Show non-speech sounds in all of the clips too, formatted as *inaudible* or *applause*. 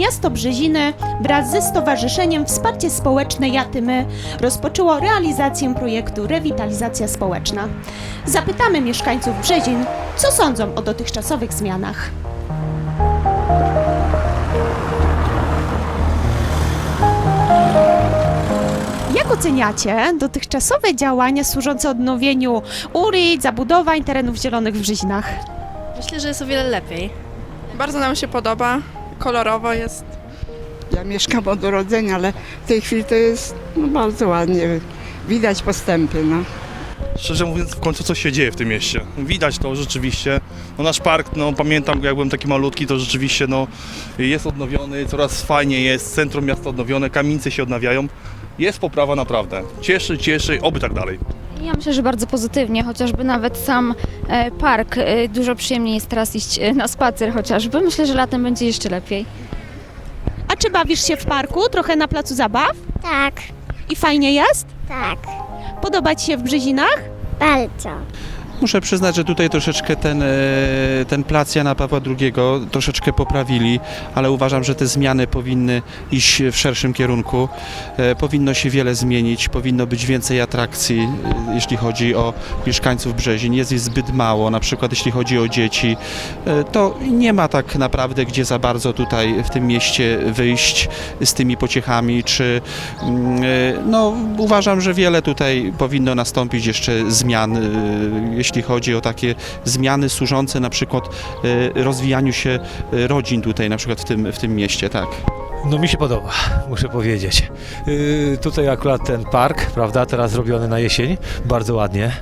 miasto Brzeziny wraz ze Stowarzyszeniem Wsparcie Społeczne Jatymy rozpoczęło realizację projektu Rewitalizacja Społeczna. Zapytamy mieszkańców Brzezin, co sądzą o dotychczasowych zmianach. Jak oceniacie dotychczasowe działania służące odnowieniu ulic, zabudowań, terenów zielonych w Brzezinach? Myślę, że jest o wiele lepiej. Bardzo nam się podoba, kolorowo jest. Ja mieszkam od urodzenia, ale w tej chwili to jest no, bardzo ładnie. Widać postępy. No. Szczerze mówiąc, w końcu coś się dzieje w tym mieście. Widać to rzeczywiście. No nasz park, no pamiętam jak byłem taki malutki, to rzeczywiście no, jest odnowiony, coraz fajniej jest, centrum miasta odnowione, kamienice się odnawiają. Jest poprawa naprawdę. Cieszy, cieszy, oby tak dalej. Ja myślę, że bardzo pozytywnie, chociażby nawet sam e, park. e, Dużo przyjemniej jest teraz iść e, na spacer chociażby. Myślę, że latem będzie jeszcze lepiej. A czy bawisz się w parku, trochę na placu zabaw? Tak, I fajnie jest? tak, Podoba Ci się w Brzezinach? bardzo. Muszę przyznać, że tutaj troszeczkę ten, e, ten plac Jana Pawła II troszeczkę poprawili, ale uważam, że te zmiany powinny iść w szerszym kierunku. E, Powinno się wiele zmienić, powinno być więcej atrakcji, e, jeśli chodzi o mieszkańców Brzezin. Jest ich zbyt mało, na przykład jeśli chodzi o dzieci. To nie ma tak naprawdę gdzie za bardzo tutaj w tym mieście wyjść z tymi pociechami, czy mm, no uważam, że wiele tutaj powinno nastąpić jeszcze zmian, e, jeśli chodzi o takie zmiany służące na przykład e, rozwijaniu się e, rodzin tutaj na przykład w tym, w tym mieście, tak. No mi się podoba, muszę powiedzieć. Yy, tutaj akurat ten park, prawda, teraz zrobiony na jesień, bardzo ładnie.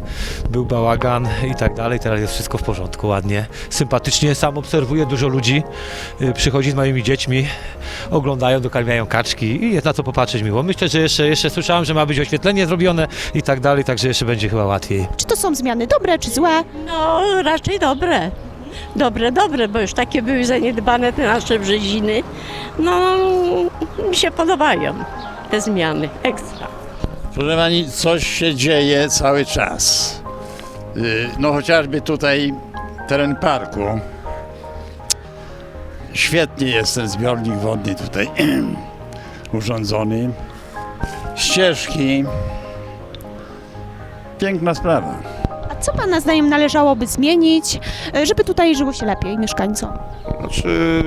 Był bałagan i tak dalej, teraz jest wszystko w porządku, ładnie, sympatycznie. Sam obserwuję dużo ludzi, yy, przychodzi z moimi dziećmi, oglądają, dokarmiają kaczki i jest na co popatrzeć miło. Myślę, że jeszcze, jeszcze słyszałem, że ma być oświetlenie zrobione i tak dalej, także jeszcze będzie chyba łatwiej. Czy to są zmiany dobre czy złe? No, raczej dobre. Dobre, dobre, bo już takie były zaniedbane te nasze brzeziny. No, mi się podobają te zmiany. Ekstra. Proszę Pani, coś się dzieje cały czas. Y, No chociażby tutaj teren parku. Świetnie jest ten zbiornik wodny tutaj *clears throat* urządzony. Ścieżki. Piękna sprawa. Co Pana zdaniem należałoby zmienić, e, żeby tutaj żyło się lepiej mieszkańcom? Znaczy,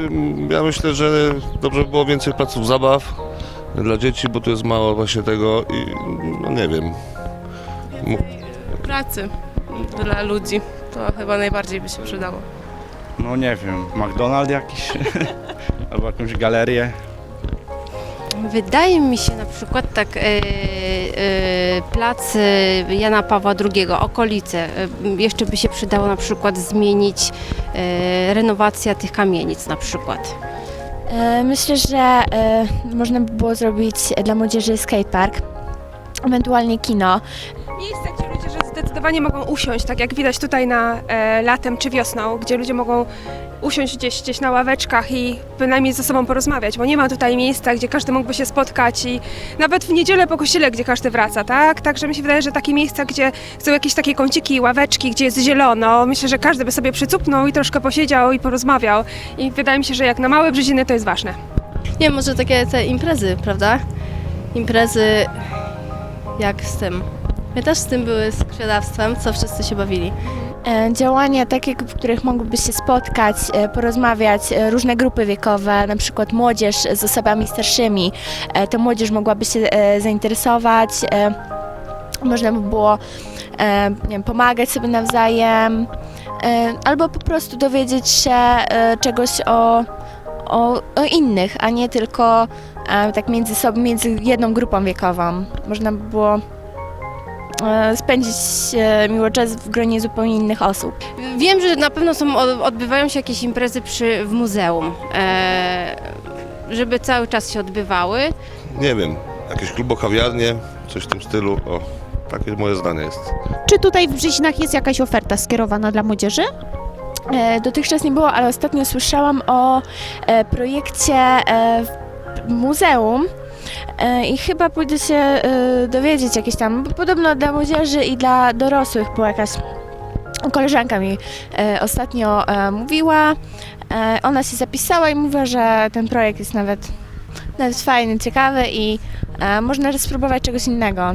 ja myślę, że dobrze by było więcej placów zabaw dla dzieci, bo tu jest mało właśnie tego i no nie wiem. Pracy dla ludzi. To chyba najbardziej by się przydało. No nie wiem, McDonald's jakiś *laughs* albo jakąś galerię. Wydaje mi się na przykład tak e, plac Jana Pawła II, okolice. E, jeszcze by się przydało na przykład zmienić e, renowacja tych kamienic na przykład. E, Myślę, że e, można by było zrobić dla młodzieży skatepark, ewentualnie kino. Miejsce, gdzie ludzie że zdecydowanie mogą usiąść, tak jak widać tutaj na e, latem czy wiosną, gdzie ludzie mogą usiąść gdzieś, gdzieś na ławeczkach i bynajmniej ze sobą porozmawiać, bo nie ma tutaj miejsca, gdzie każdy mógłby się spotkać i nawet w niedzielę po kościele, gdzie każdy wraca, tak? Także mi się wydaje, że takie miejsca, gdzie są jakieś takie kąciki, ławeczki, gdzie jest zielono, myślę, że każdy by sobie przycupnął i troszkę posiedział i porozmawiał i wydaje mi się, że jak na małe brzeziny to jest ważne. Nie może takie te imprezy, prawda? Imprezy jak z tym. My też z tym były z krwiodawstwem, co wszyscy się bawili. E, Działania takie, w których mogłyby się spotkać, e, porozmawiać e, różne grupy wiekowe, na przykład młodzież z osobami starszymi. Ta młodzież mogłaby się zainteresować, można by było wiem, pomagać sobie nawzajem, albo po prostu dowiedzieć się czegoś o, o, o innych, a nie tylko tak między sobą, między jedną grupą wiekową. Można by było spędzić e, miło czas w gronie zupełnie innych osób. Wiem, że na pewno są, odbywają się jakieś imprezy przy, w muzeum, e, żeby cały czas się odbywały. Nie wiem, jakieś klubokawiarnie, coś w tym stylu. O, takie moje zdanie jest. Czy tutaj w Brzezinach jest jakaś oferta skierowana dla młodzieży? E, Dotychczas nie było, ale ostatnio słyszałam o e, projekcie e, w muzeum. E, I chyba pójdę się e, dowiedzieć jakieś tam, podobno dla młodzieży i dla dorosłych była jakaś Koleżanka mi e, ostatnio mówiła, ona się zapisała i mówiła, że ten projekt jest nawet, nawet fajny, ciekawy i można spróbować czegoś innego.